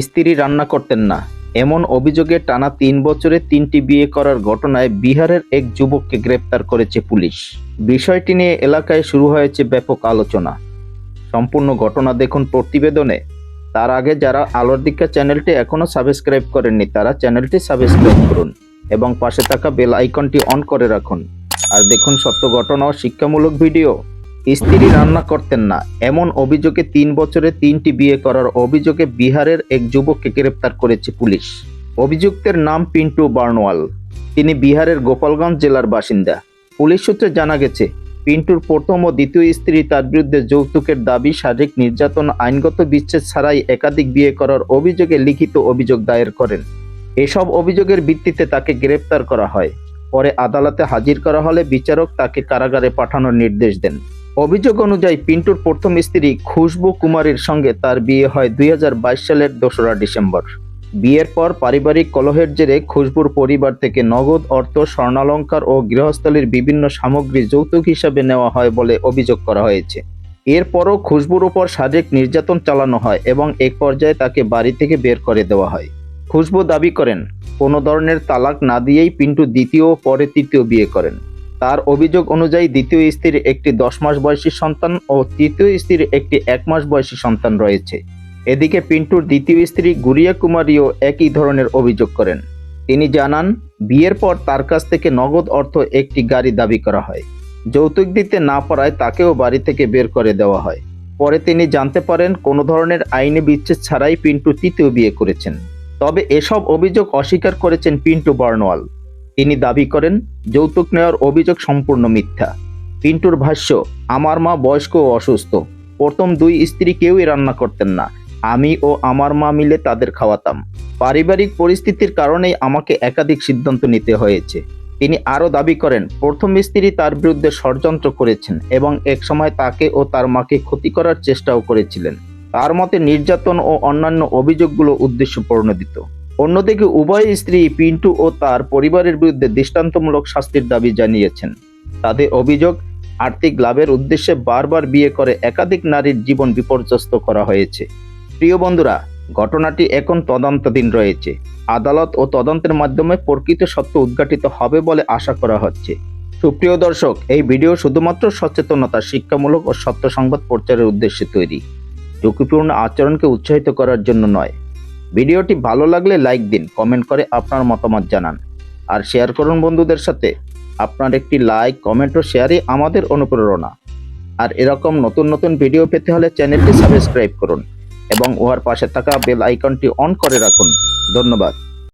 স্ত্রী রান্না করতেন না। এমন অভিযোগে টানা তিন বছরে তিনটি বিয়ে করার ঘটনায় বিহারের এক যুবককে গ্রেপ্তার করেছে পুলিশ। বিষয়টি নিয়ে এলাকায় শুরু হয়েছে ব্যাপক আলোচনা। সম্পূর্ণ ঘটনা দেখুন প্রতিবেদনে। তার আগে যারা আলোর দীক্ষা চ্যানেলটি এখনও সাবস্ক্রাইব করেননি, তারা চ্যানেলটি সাবস্ক্রাইব করুন এবং পাশে থাকা বেল আইকনটি অন করে রাখুন। আর দেখুন সত্য ঘটনা ও শিক্ষামূলক ভিডিও। স্ত্রী রান্না করতেন না। এমন অভিযোগে তিন বছরে তিনটি বিয়ে করার অভিযোগে বিহারের এক যুবককে গ্রেপ্তার করেছে পুলিশ। অভিযুক্তের নাম পিন্টু বার্নওয়াল। তিনি বিহারের গোপালগঞ্জ জেলার বাসিন্দা। পুলিশ সূত্রে জানা গেছে, পিন্টুর প্রথম ও দ্বিতীয় স্ত্রী তার বিরুদ্ধে যৌতুকের দাবি, শারীরিক নির্যাতন, আইনগত বিচ্ছেদ ছাড়াই একাধিক বিয়ে করার অভিযোগে লিখিত অভিযোগ দায়ের করেন। এসব অভিযোগের ভিত্তিতে তাকে গ্রেপ্তার করা হয়। পরে আদালতে হাজির করা হলে বিচারক তাকে কারাগারে পাঠানোর নির্দেশ দেন। অভিযোগ অনুযায়ী পিন্টুর প্রথম স্ত্রী খুশবু কুমারীর সঙ্গে তার বিয়ে হয় দুই হাজার বাইশ সালের দোসরা ডিসেম্বর। বিয়ের পর পারিবারিক কলহের জেরে খুশবুর পরিবার থেকে নগদ অর্থ, স্বর্ণালঙ্কার ও গৃহস্থলীর বিভিন্ন সামগ্রী যৌতুক হিসাবে নেওয়া হয় বলে অভিযোগ করা হয়েছে। এরপরও খুশবুর ওপর শারীরিক নির্যাতন চালানো হয় এবং এক পর্যায়ে তাকে বাড়ি থেকে বের করে দেওয়া হয়। খুশবু দাবি করেন, কোনো ধরনের তালাক না দিয়েই পিন্টু দ্বিতীয় ও পরে তৃতীয় বিয়ে করেন। তার অভিযোগ অনুযায়ী দ্বিতীয় স্ত্রীর একটি দশ মাস বয়সী সন্তান ও তৃতীয় স্ত্রীর একটি এক মাস বয়সী সন্তান রয়েছে। এদিকে পিন্টুর দ্বিতীয় স্ত্রী গুরিয়া কুমারীও একই ধরনের অভিযোগ করেন। তিনি জানান, বিয়ের পর তার কাছ থেকে নগদ অর্থ একটি গাড়ি দাবি করা হয়। যৌতুক দিতে না পারায় তাকেও বাড়ি থেকে বের করে দেওয়া হয়। পরে তিনি জানতে পারেন, কোনো ধরনের আইনি বিচ্ছেদ ছাড়াই পিন্টু তৃতীয় বিয়ে করেছেন। তবে এসব অভিযোগ অস্বীকার করেছেন পিন্টু বার্নওয়াল তিনি দাবি করেন, যৌতুক নেওয়ার অভিযোগ সম্পূর্ণ মিথ্যা। পিন্টুর ভাষ্য, আমার মা বয়স্ক ও অসুস্থ। প্রথম দুই স্ত্রী কেউই রান্না করতেন না। আমি ও আমার মা মিলে তাদের খাওয়াতাম। পারিবারিক পরিস্থিতির কারণেই আমাকে একাধিক সিদ্ধান্ত নিতে হয়েছে। তিনি আরও দাবি করেন, প্রথম স্ত্রী তার বিরুদ্ধে ষড়যন্ত্র করেছেন এবং একসময় তাকে ও তার মাকে ক্ষতি করার চেষ্টাও করেছিলেন। তার মতে নির্যাতন ও অন্যান্য অভিযোগগুলো উদ্দেশ্যপ্রণোদিত। অন্যদিকে উভয় স্ত্রী পিন্টু ও তার পরিবারের বিরুদ্ধে দৃষ্টান্তমূলক শাস্তির দাবি জানিয়েছেন। তাদের অভিযোগ, আর্থিক লাভের উদ্দেশ্যে বারবার বিয়ে করে একাধিক নারীর জীবন বিপর্যস্ত করা হয়েছে। প্রিয় বন্ধুরা, ঘটনাটি এখন তদন্তাধীন রয়েছে। আদালত ও তদন্তের মাধ্যমে প্রকৃত সত্য উদ্ঘাটিত হবে বলে আশা করা হচ্ছে। সুপ্রিয় দর্শক, এই ভিডিও শুধুমাত্র সচেতনতা, শিক্ষামূলক ও সত্য সংবাদ প্রচারের উদ্দেশ্যে তৈরি। ঝুঁকিপূর্ণ আচরণকে উৎসাহিত করার জন্য নয় ভিডিওটি ভালো লাগলে লাইক দিন, কমেন্ট করে আপনার মতামত জানান। আর শেয়ার করুন বন্ধুদের সাথে। আপনার একটি লাইক, কমেন্ট ও শেয়ারই আমাদের অনুপ্রেরণা। আর এরকম নতুন নতুন ভিডিও পেতে হলে চ্যানেলটি সাবস্ক্রাইব করুন এবং উহার পাশে থাকা বেল আইকনটি অন করে রাখুন। ধন্যবাদ।